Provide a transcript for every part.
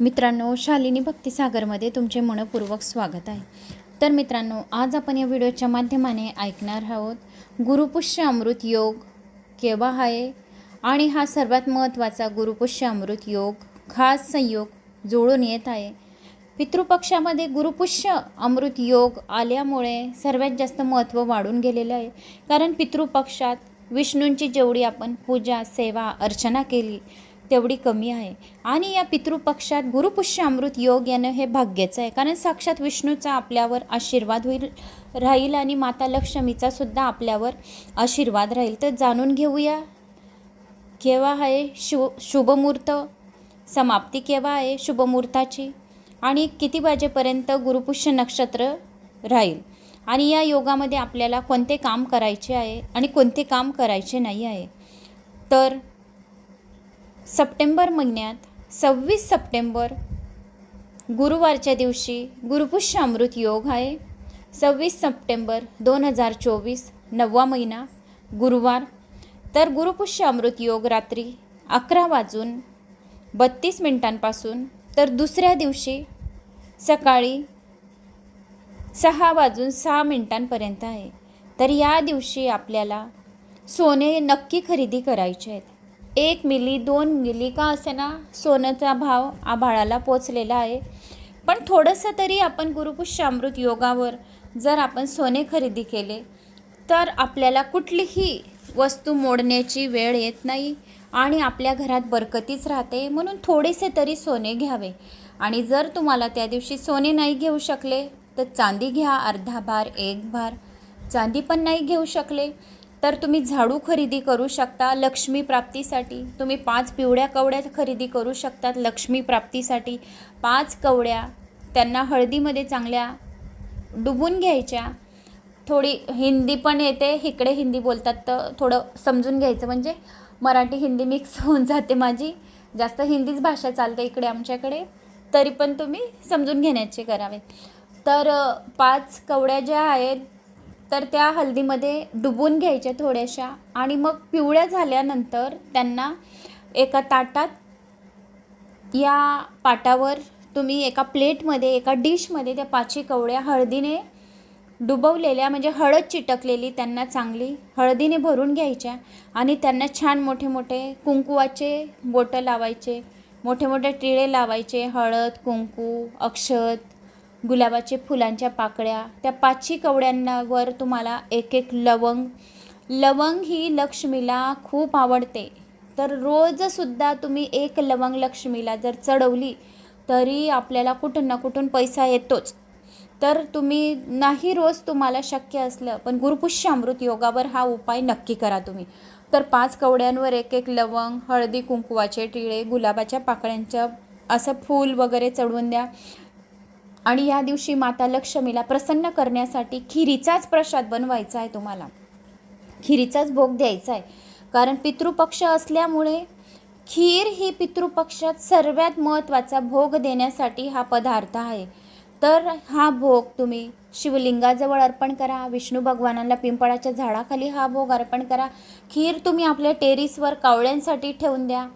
मित्रांनो शालिनी भक्तिसागरमध्ये तुमचे मनपूर्वक स्वागत आहे. तर मित्रांनो आज आपण या व्हिडिओच्या माध्यमाने ऐकणार आहोत गुरुपुष्य अमृत योग केव्हा आहे? आणि हा सर्वात महत्त्वाचा गुरुपुष्य अमृत योग खास संयोग जुळून येत आहे. पितृपक्षामध्ये गुरुपुष्य अमृत योग आल्यामुळे सर्वात जास्त महत्त्व वाढून गेलेलं आहे. कारण पितृपक्षात विष्णूंची जेवढी आपण पूजा सेवा अर्चना केली तेवढी कमी आहे. आणि या पितृपक्षात गुरुपुष्य अमृत योग येणं हे भाग्याचं आहे. कारण साक्षात विष्णूचा आपल्यावर आशीर्वाद होईल राहील आणि माता लक्ष्मीचा सुद्धा आपल्यावर आशीर्वाद राहील. तर जाणून घेऊया केव्हा आहे शु शुभमुहूर्त? समाप्ती केव्हा आहे शुभमुहूर्ताची? आणि किती वाजेपर्यंत गुरुपुष्य नक्षत्र राहील? आणि या योगामध्ये आपल्याला कोणते काम करायचे आहे आणि कोणते काम करायचे नाही आहे? तर सप्टेंबर महिन्यात सव्वीस सप्टेंबर गुरुवारच्या दिवशी गुरुपुष्य अमृत योग आहे. सव्वीस सप्टेंबर दोन हजार चोवीस नववा महिना गुरुवार. तर गुरुपुष्य अमृत योग रात्री अकरा वाजून बत्तीस मिनिटांपासून तर दुसऱ्या दिवशी सकाळी सहा वाजून सहा मिनिटांपर्यंत आहे. तर या दिवशी आपल्याला सोने नक्की खरेदी करायचे आहेत. एक मिली दोन मिली का असेना सोन्याचा भाव आभाळाला पोचलेला आहे. पण थोडंसं तरी आपण गुरुपुष्य अमृत योगावर जर आपण सोने खरेदी केले तर आपल्याला कुठलीही वस्तू मोडण्याची वेळ येत नाही आणि आपल्या घरात बरकतीच राहते. म्हणून थोडेसे तरी सोने घ्यावे. आणि जर तुम्हाला त्या दिवशी सोने नाही घेऊ शकले तर चांदी घ्या अर्धा भार एक भार. चांदी पण नाही घेऊ शकले. तर तुम्ही झाडू खरेदी करू शकता लक्ष्मी प्राप्तीसाठी. तुम्ही पाच पिवळ्या कवड्या खरेदी करू शकतात लक्ष्मी प्राप्तीसाठी. पाच कवड्या त्यांना हळदीमध्ये चांगल्या डुबून घ्यायच्या. थोडी हिंदी पण येते इकडे हिंदी बोलतात तर थोडं समजून घ्यायचं. म्हणजे मराठी हिंदी मिक्स होऊन जाते माझी. जास्त हिंदीच भाषा चालते इकडे आमच्याकडे. तरी पण तुम्ही समजून घेण्याचे करावे तर पाच कवड्या ज्या आहेत तर त्या हळदीमध्ये डुबून घ्यायच्या थोड्याशा आणि मग पिवळ्या झाल्यानंतर त्यांना एका ताटात या पाटावर तुम्ही एका प्लेटमध्ये एका डिशमध्ये त्या पाची कवळ्या हळदीने डुबवलेल्या म्हणजे हळद चिटकलेली त्यांना चांगली हळदीने भरून घ्यायच्या आणि त्यांना छान मोठे मोठे कुंकुवाचे बोटं लावायचे मोठे मोठे टिळे लावायचे हळद कुंकू अक्षत गुलाबाचे फुलांच्या पाकळ्या त्या पाचशी कवड्यांवर तुम्हाला एक एक लवंग. लवंग ही लक्ष्मीला खूप आवडते. तर रोजसुद्धा तुम्ही एक लवंग लक्ष्मीला जर चढवली तरी आपल्याला कुठून ना कुठून पैसा येतोच. तर तुम्ही नाही रोज तुम्हाला शक्य असलं पण गुरुपुष्यामृत योगावर हा उपाय नक्की करा तुम्ही. तर पाच कवड्यांवर एक एक लवंग हळदी कुंकुवाचे टिळे गुलाबाच्या पाकळ्यांचं असं फूल वगैरे चढवून द्या. आणि या दिवशी माता लक्ष्मीला प्रसन्न करण्यासाठी खिरीचाच प्रसाद बनवायचा आहे तुम्हाला. खिरीचाच भोग द्यायचा आहे. कारण पितृपक्ष असल्यामुळे खीर ही पितृपक्षात सर्वात महत्त्वाचा भोग देण्यासाठी हा पदार्थ आहे. तर हा भोग तुम्ही शिवलिंगाजवळ अर्पण करा विष्णू भगवानाला पिंपळाच्या झाडाखाली हा भोग अर्पण करा. खीर तुम्ही आपल्या टेरिसवर कावळ्यांसाठी ठेवून द्या.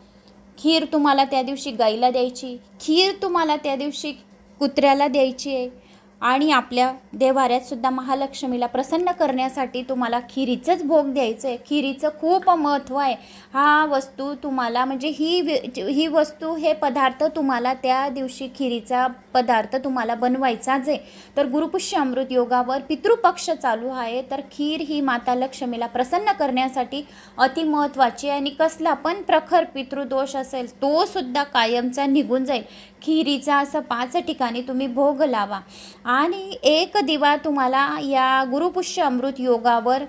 खीर तुम्हाला त्या दिवशी गाईला द्यायची. खीर तुम्हाला त्या दिवशी कुत्र्याला द्यायची आहे. आणि आपल्या देवाऱ्यातसुद्धा महालक्ष्मीला प्रसन्न करण्यासाठी तुम्हाला खिरीचंच भोग द्यायचं आहे. खिरीचं खूप महत्त्व आहे. हा वस्तू तुम्हाला म्हणजे ही ही वस्तू हे पदार्थ तुम्हाला त्या दिवशी खिरीचा पदार्थ तुम्हाला बनवायचाच आहे. तर गुरुपुष्य अमृत योगावर पितृपक्ष चालू आहे. तर खीर ही माता लक्ष्मीला प्रसन्न करण्यासाठी अति महत्त्वाची आहे. आणि कसला पण प्रखर पितृदोष असेल तो सुद्धा कायमचा निघून जाईल. खिरीचा असं पाच ठिकाणी तुम्ही भोग लावा. आणि एक दिवा तुम्हाला या गुरुपुष्य अमृत योगावर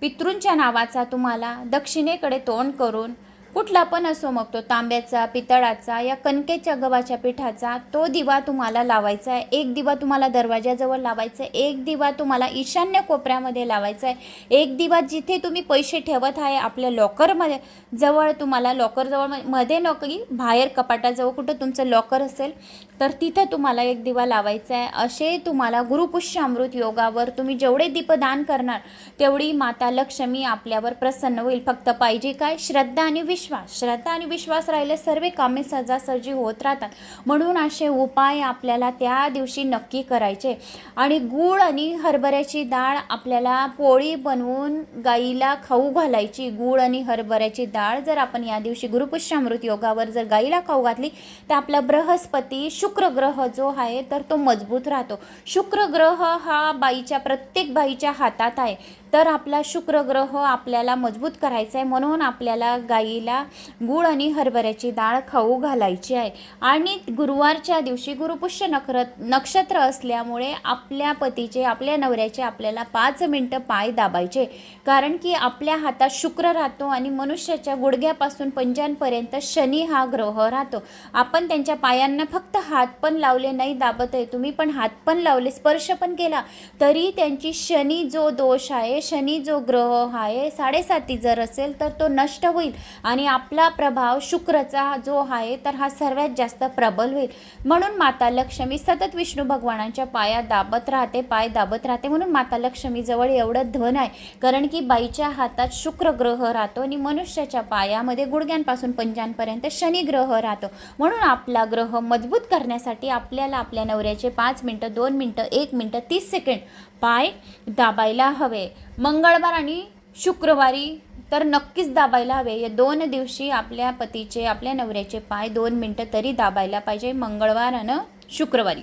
पितृंच्या नावाचा तुम्हाला दक्षिणेकडे तोंड करून कुठला पण असो मग तो तांब्याचा पितळाचा या कणकेच्या गव्हाच्या पिठाचा तो दिवा तुम्हाला लावायचा आहे. एक दिवा तुम्हाला दरवाजाजवळ लावायचा आहे. एक दिवा तुम्हाला ईशान्य कोपऱ्यामध्ये लावायचा आहे. एक दिवा जिथे तुम्ही पैसे ठेवत आहे आपल्या लॉकरमध्ये जवळ तुम्हाला लॉकरजवळ म- मध्ये नोकरी बाहेर कपाटाजवळ कुठं तुमचं लॉकर असेल तर तिथं तुम्हाला एक दिवा लावायचा आहे. असे तुम्हाला गुरुपुष्य अमृत योगावर तुम्ही जेवढे दीपदान करणार तेवढी माता लक्ष्मी आपल्यावर प्रसन्न होईल. फक्त पाहिजे काय? श्रद्धा आणि विश्वास विश्वास श्रद्धा आणि विश्वास राहिले सर्व कामे सहजासहजी होत राहतात. म्हणून असे उपाय आपल्याला त्या दिवशी नक्की करायचे. आणि गूळ आणि हरभऱ्याची डाळ आपल्याला पोळी बनवून गाईला खाऊ घालायची. गूळ आणि हरभऱ्याची डाळ जर आपण या दिवशी गुरुपुष्यामृत योगावर जर गाईला खाऊ घातली तर आपला बृहस्पती शुक्र ग्रह जो आहे तर तो मजबूत राहतो. शुक्र ग्रह हा बाईच्या प्रत्येक बाईच्या हातात आहे. तर आपला शुक्र ग्रह आपल्याला मजबूत करायचा आहे. म्हणून आपल्याला गाईला गूळ आणि हरभऱ्याची डाळ खाऊ घालायची आहे. आणि गुरुवारच्या दिवशी गुरुपुष्य नखर नक्षत्र असल्यामुळे आपल्या पतीचे आपल्या नवऱ्याचे आपल्याला पाच मिनटं पाय दाबायचे. कारण की आपल्या हातात शुक्र राहतो आणि मनुष्याच्या गुडघ्यापासून पंजांपर्यंत शनी हा ग्रह राहतो. आपण त्यांच्या पायांना फक्त हात पण लावले नाही दाबत आहे तुम्ही पण हात पण लावले स्पर्श पण केला. तरी त्यांची शनी जो दोष आहे शनी जो ग्रह आहे साडेसाती जर असेल तर तो नष्ट होईल आणि आपला प्रभाव शुक्रचा जो आहे तर हा सर्वात जास्त प्रबल होईल. म्हणून माता लक्ष्मी सतत विष्णू भगवानांच्या पाया दाबत राहते पाय दाबत राहते. म्हणून माता लक्ष्मीजवळ एवढं धन आहे कारण की बाईच्या हातात शुक्र ग्रह राहतो आणि मनुष्याच्या पायामध्ये गुडघ्यांपासून पंजांपर्यंत शनी ग्रह राहतो. म्हणून आपला ग्रह मजबूत करण्यासाठी आपल्याला आपल्या नवऱ्याचे पाच मिनटं दोन मिनटं एक मिनटं तीस सेकंड पाय दाबायला हवे. मंगळवार आणि शुक्रवारी तर नक्कीच दाबायला हवे. या दोन दिवशी आपल्या पतीचे आपल्या नवऱ्याचे पाय दोन मिनटं तरी दाबायला पाहिजे मंगळवार आणि शुक्रवारी.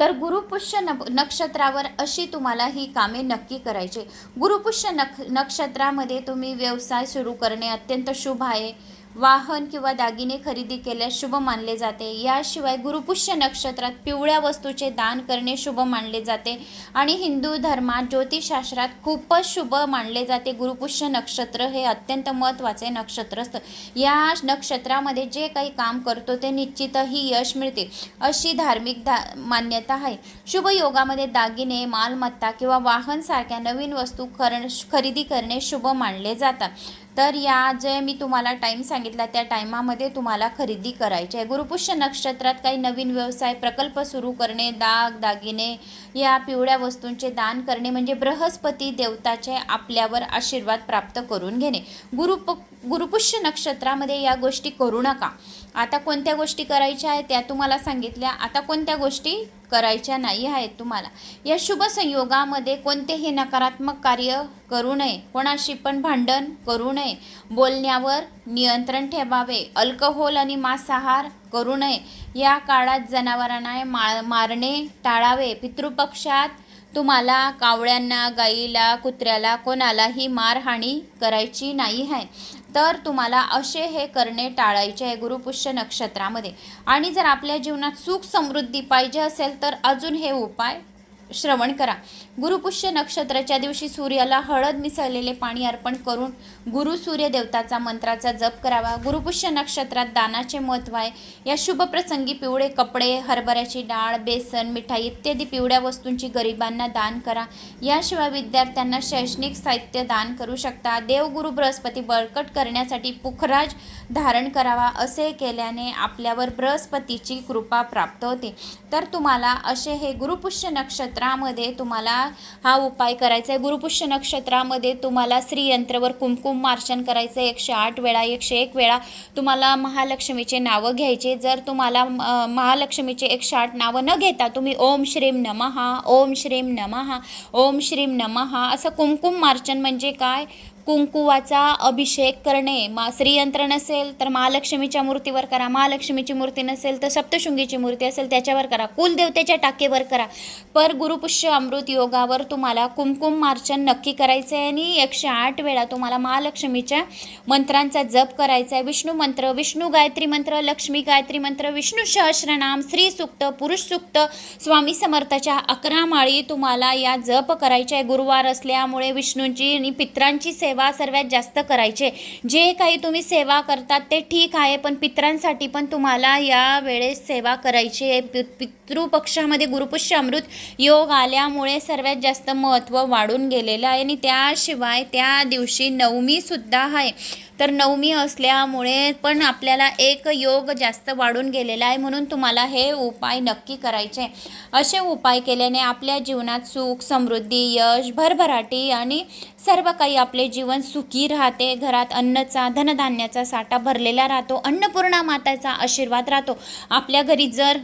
तर गुरुपुष्य न नक्षत्रावर अशी तुम्हाला ही कामे नक्की करायची. गुरुपुष्य नक नक्षत्रामध्ये तुम्ही व्यवसाय सुरू करणे अत्यंत शुभ आहे. वाहन किंवा दागिने खरेदी केल्यास शुभ मानले जाते. याशिवाय गुरुपुष्य नक्षत्रात पिवळ्या वस्तूचे दान करणे शुभ मानले जाते आणि हिंदू धर्मात ज्योतिषशास्त्रात खूपच शुभ मानले जाते. गुरुपुष्य नक्षत्र हे अत्यंत महत्त्वाचे नक्षत्र असतं. या नक्षत्रामध्ये जे काही काम करतो ते निश्चितही यश मिळते. अशी धार्मिक धा मान्यता आहे. शुभ योगामध्ये दागिने मालमत्ता किंवा वाहनसारख्या नवीन वस्तू करण खरेदी करणे शुभ मानले जातात. तर या जे मी तुम्हाला टाईम सांगितला त्या टायमामध्ये तुम्हाला खरेदी करायची आहे. गुरुपुष्य नक्षत्रात काही नवीन व्यवसाय प्रकल्प सुरू करणे दाग दागिने या पिवळ्या वस्तूंचे दान करणे म्हणजे बृहस्पती देवताचे आपल्यावर आशीर्वाद प्राप्त करून घेणे. गुरुप गुरुपुष्य नक्षत्रामध्ये या गोष्टी करू नका. आता कोणत्या गोष्टी करायच्या आहेत त्या तुम्हाला सांगितल्या. आता कोणत्या गोष्टी करायच्या नाही आहेत तुम्हाला. या शुभ संयोगामध्ये कोणतेही नकारात्मक कार्य करू नये. कोणाशी पण भांडण करू नये. बोलण्यावर नियंत्रण ठेवावे. अल्कोहोल आणि मांसाहार करू नये. या काळात जनावरांना मा मारणे टाळावे. पितृपक्षात तुम्हाला कावळ्यांना गाईला कुत्र्याला कोणालाही मारहाणी करायची नाही आहे. तर तुम्हाला असे हे करणे टाळायचे आहे गुरुपुष्य नक्षत्रामध्ये. आणि जर आपल्या जीवनात सुख समृद्धी पाहिजे असेल तर अजून हे उपाय श्रवण करा. गुरुपुष्य नक्षत्राच्या दिवशी सूर्याला हळद मिसळलेले पाणी अर्पण करून गुरु सूर्य देवताचा मंत्राचा जप करावा. गुरुपुष्य नक्षत्रात दानाचे महत्त्व आहे. या शुभ प्रसंगी पिवळे कपडे हरभऱ्याची डाळ बेसन मिठाई इत्यादी पिवळ्या वस्तूंची गरिबांना दान करा. याशिवाय विद्यार्थ्यांना शैक्षणिक साहित्य दान करू शकता. देवगुरु बृहस्पती बळकट करण्यासाठी पुखराज धारण करावा असे केल्याने आपल्यावर बृहस्पतीची कृपा प्राप्त होते. तर तुम्हाला असे हे गुरुपुष्य नक्षत्र नक्षत्रामध्ये तुम्हाला हा उपाय करायचा आहे. गुरुपुष्य नक्षत्रामध्ये तुम्हाला श्रीयंत्रवर कुमकुम मार्चन करायचं आहे. एकशे आठ वेळा एकशे एक वेळा तुम्हाला महालक्ष्मीचे नावं घ्यायचे. जर तुम्हाला महालक्ष्मीचे एकशे आठ नावं न घेता तुम्ही ओम श्रीम नमहा ओम श्रीम नमहा ओम श्रीम नमहा असं कुमकुम मार्चन म्हणजे काय? कुंकुवाचा अभिषेक करणे मा श्रीयंत्र नसेल तर महालक्ष्मीच्या मूर्तीवर करा महालक्ष्मीची मूर्ती नसेल तर सप्तशृंगीची मूर्ती असेल त्याच्यावर करा कुलदेवतेच्या टाकेवर करा. पर गुरुपुष्य अमृत योगावर तुम्हाला कुमकुम मार्चन नक्की करायचं आहे आणि एकशे आठ वेळा तुम्हाला महालक्ष्मीच्या मंत्रांचा जप करायचा आहे विष्णू मंत्र विष्णू गायत्री मंत्र लक्ष्मी गायत्री मंत्र विष्णू सहस्रनाम स्त्री सुक्त पुरुष सुक्त स्वामी समर्थाच्या अकरा माळी तुम्हाला या जप करायच्या. आहे गुरुवार असल्यामुळे विष्णूंची आणि पित्रांची सेवा सर्वात जास्त करायचे. जे काही तुम्ही सेवा करतात ते ठीक आहे पण पित्रांसाठी पण तुम्हाला या वेळेस सेवा करायची आहे. पितृपक्षामध्ये गुरुपुष्य अमृत योग आल्यामुळे सर्वात जास्त महत्त्व वाढून गेलेलं आहे. आणि त्याशिवाय त्या दिवशी नवमीसुद्धा आहे. तर नवमी असल्यामुळे पण आपल्याला एक योग जास्त वाढून गेलेला आहे म्हणून तुम्हाला हे उपाय नक्की करायचे. असे उपाय केल्याने आपल्या जीवनात सुख समृद्धी यश भरभराटी आणि सर्व काही आपले जीवन सुखी राहते. घरात अन्नचा धनधान्याचा साठा भरलेला राहतो. अन्नपूर्णा माताचा आशीर्वाद राहतो. आपल्या घरी जर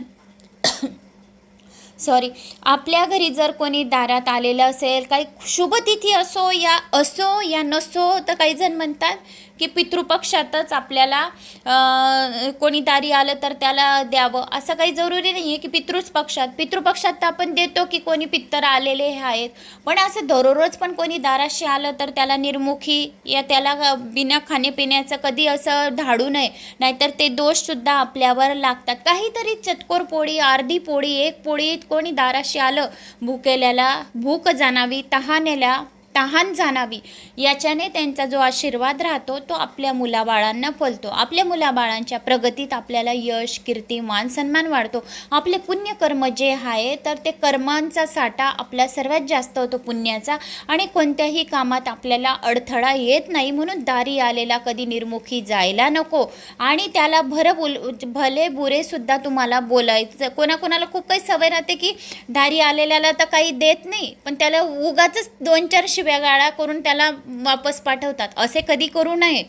सॉरी आपल्या घरी जर कोणी दारात आलेलं असेल काही शुभतिथी असो या असो या नसो तर काही जण म्हणतात की पितृपक्षातच आपल्याला कोणी दारी आलं तर त्याला द्यावं. असं काही जरुरी नाही आहे की पितृच पक्षात. पितृपक्षात तर आपण देतो की कोणी पित्तर आलेले हे आहेत. पण असं दररोज पण कोणी दाराशी आलं तर त्याला निर्मुखी या त्याला बिना खाण्यापिण्याचं कधी असं धाडू नये. नाहीतर ते दोषसुद्धा आपल्यावर लागतात. काहीतरी चतकोर पोळी अर्धी पोळी एक पोळी कोणी दाराशी आलं भुकेल्याला भूक जाणावी तहानेला तहान जाणावी. याच्याने त्यांचा जो आशीर्वाद राहतो तो आपल्या मुलाबाळांना फलतो. आपल्या मुलाबाळांच्या प्रगतीत आपल्याला यश कीर्ती मान सन्मान वाढतो. आपले पुण्यकर्म जे आहे तर ते कर्मांचा साठा आपला सर्वात जास्त होतो पुण्याचा आणि कोणत्याही कामात आपल्याला अडथळा येत नाही म्हणून दारी आलेला कधी निर्मुखी जायला नको. आणि त्याला भर बोल भले बुरे सुद्धा तुम्हाला बोलायचं कोणाकोणाला खूप काही सवय राहते की दारी आलेल्याला तर काही देत नाही पण त्याला उगाच दोन चार शिव्या गाळा करून त्याला वापस पाठवतात. असे कधी करू नये.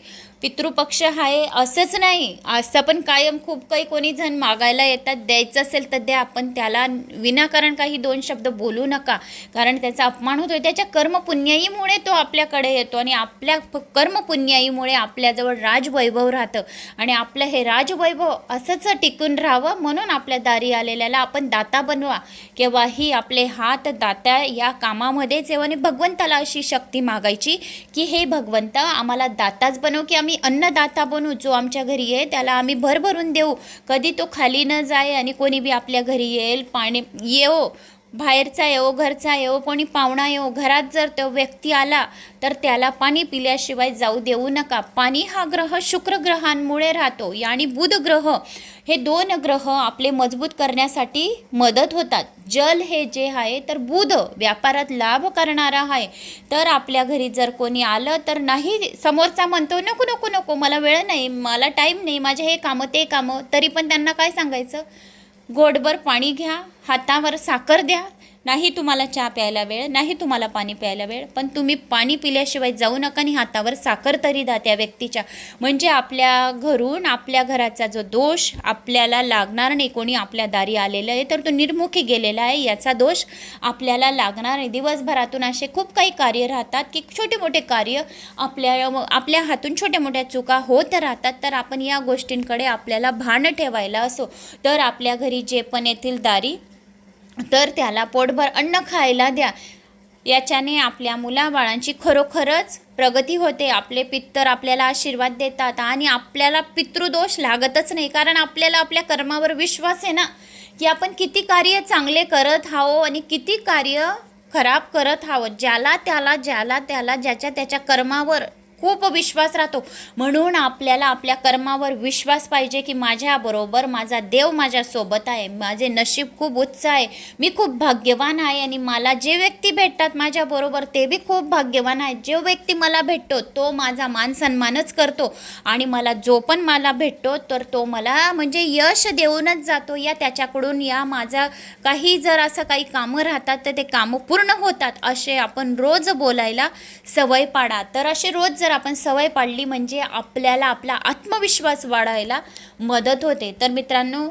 पितृपक्ष आहे असंच नाही. असं पण कायम खूप काही कोणी जण मागायला येतात. द्यायचं असेल तर द्या. आपण त्याला विनाकारण काही दोन शब्द बोलू नका. कारण त्याचा अपमान होतोय. त्याच्या कर्मपुण्याईमुळे तो आपल्याकडे येतो आणि आपल्या कर्मपुण्याईमुळे आपल्याजवळ राजवैभव राहतं. आणि आपलं हे राजवैभव असंच टिकून राहावं म्हणून आपल्या दारी आलेल्याला आपण दाता बनवा. केव्हाही आपले हात दात्या या कामामध्येच येऊ आणि भगवंताला अशी शक्ती मागायची की हे भगवंत आम्हाला दाताच बनव की आम्ही अन्नदाता बनू जो आमच्या घरी आहे त्याला आम्ही भरभरून देऊ. कधी तो खाली न जाय आणि कोणी बी आपल्या घरी येईल पाणी येवो बाहेरचा येवो घरचा येवो कोणी पाहुणा येवो घरात जर तो व्यक्ती आला तर त्याला पाणी पिल्याशिवाय जाऊ देऊ नका. पाणी हा ग्रह शुक्र ग्रहांमुळे राहतो. आणि बुध ग्रह हे दोन ग्रह आपले मजबूत करण्यासाठी मदत होतात. जल हे जे आहे तर बुध व्यापारात लाभ करणारा आहे. तर आपल्या घरी जर कोणी आलं तर नाही समोरचा म्हणतो नको नको नको मला वेळ नाही मला टाईम नाही माझे हे कामं ते कामं. तरी पण त्यांना काय सांगायचं? गोडभर पाणी घ्या हातावर साखर द्या नाही तुम्हाला चहा प्यायला वेळ नाही तुम्हाला पाणी प्यायला वेळ पण तुम्ही पाणी पिल्याशिवाय जाऊ नका आणि हातावर साखर तरी द्या त्या व्यक्तीच्या. म्हणजे आपल्या घरून आपल्या घराचा जो दोष आपल्याला लागणार नाही कोणी आपल्या दारी आलेलं आहे तर तो निर्मुखी गेलेला आहे याचा दोष आपल्याला लागणार नाही. दिवसभरातून असे खूप काही कार्य राहतात की छोटे मोठे कार्य आपल्या आपल्या हातून छोट्या मोठ्या चुका होत राहतात तर आपण या गोष्टींकडे आपल्याला भान ठेवायला असो. तर आपल्या घरी जे पण येथील दारी तर त्याला पोटभर अन्न खायला द्या. याच्याने आपल्या मुलाबाळांची खरोखरच प्रगती होते. आपले पित्तर आपल्याला आशीर्वाद देतात आणि आपल्याला पितृदोष लागतच नाही. कारण आपल्याला आपल्या कर्मावर विश्वास आहे ना की आपण किती कार्य चांगले करत आहो आणि किती कार्य खराब करत आहोत. ज्याला त्याला ज्याला त्याला ज्याच्या त्याच्या कर्मावर खूप विश्वास राहतो. म्हणून आपल्याला आपल्या कर्मावर विश्वास पाहिजे की माझ्याबरोबर माझा देव माझ्यासोबत आहे. माझे नशीब खूप उच्च आहे. मी खूप भाग्यवान आहे आणि मला जे व्यक्ती भेटतात माझ्याबरोबर ते बी खूप भाग्यवान आहेत. जो व्यक्ती मला भेटतो तो माझा मान सन्मानच करतो आणि मला जो पण मला भेटतो तर तो मला म्हणजे यश देऊनच जातो. या त्याच्याकडून या माझा काही जर असं काही कामं राहतात तर ते कामं पूर्ण होतात असे आपण रोज बोलायला सवय पाडा. तर असे रोज जर आपण सवय पाडली म्हणजे आपल्याला आपला आत्मविश्वास वाढायला मदत होते. तर मित्रांनो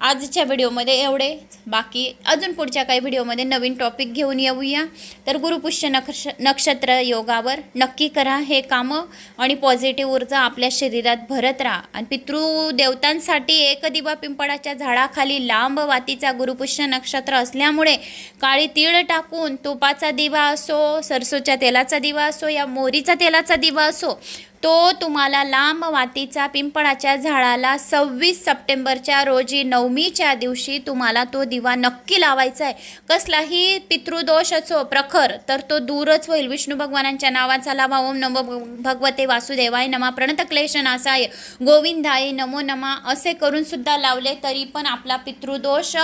आजच्या व्हिडिओमध्ये एवढे. बाकी अजून पुढच्या काही व्हिडिओमध्ये नवीन टॉपिक घेऊन येऊया. तर गुरुपुष्य नक्ष नक्षत्र योगावर नक्की करा हे कामं आणि पॉझिटिव्ह ऊर्जा आपल्या शरीरात भरत राहा. आणि पितृदेवतांसाठी एक दिवा पिंपळाच्या झाडाखाली लांब वातीचा गुरुपुष्य नक्षत्र असल्यामुळे काळी तीळ टाकून तुपाचा दिवा असो सरसोच्या तेलाचा दिवा असो या मोरीचा तेलाचा दिवा असो तो तुम्हाला लांब वातीचा पिंपळाच्या झाडाला सव्वीस सप्टेंबरच्या रोजी नवमीच्या दिवशी तुम्हाला तो दिवा नक्की लावायचा आहे. कसलाही पितृदोष असो प्रखर तर तो दूरच होईल. विष्णू भगवानांच्या नावाचा लावा. ओम नमो भगवते वासुदेवाय नमा. प्रणत क्लेशनासाय गोविंदाय नमो नमा. असे करून सुद्धा लावले तरी पण आपला पितृदोष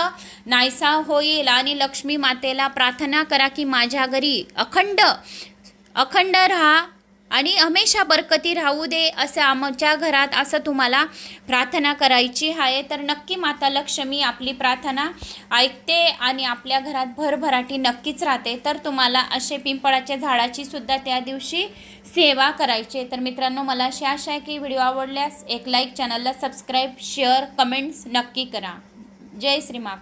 नाहीसा होईल. आणि लक्ष्मी मातेला प्रार्थना करा की माझ्या घरी अखंड अखंड राहा. आणि हमेशा बरकती राहू दे असं आमच्या घरात असं तुम्हाला प्रार्थना करायची आहे. तर नक्की माता लक्ष्मी आपली प्रार्थना ऐकते आणि आपल्या घरात भरभराटी नक्कीच राहते. तर तुम्हाला असे पिंपळाच्या झाडाची सुद्धा त्या दिवशी सेवा करायची तर मित्रांनो मला अशी आशा आहे की व्हिडिओ आवडल्यास एक लाईक चॅनलला सबस्क्राईब शेअर कमेंट्स नक्की करा. जय श्रीमा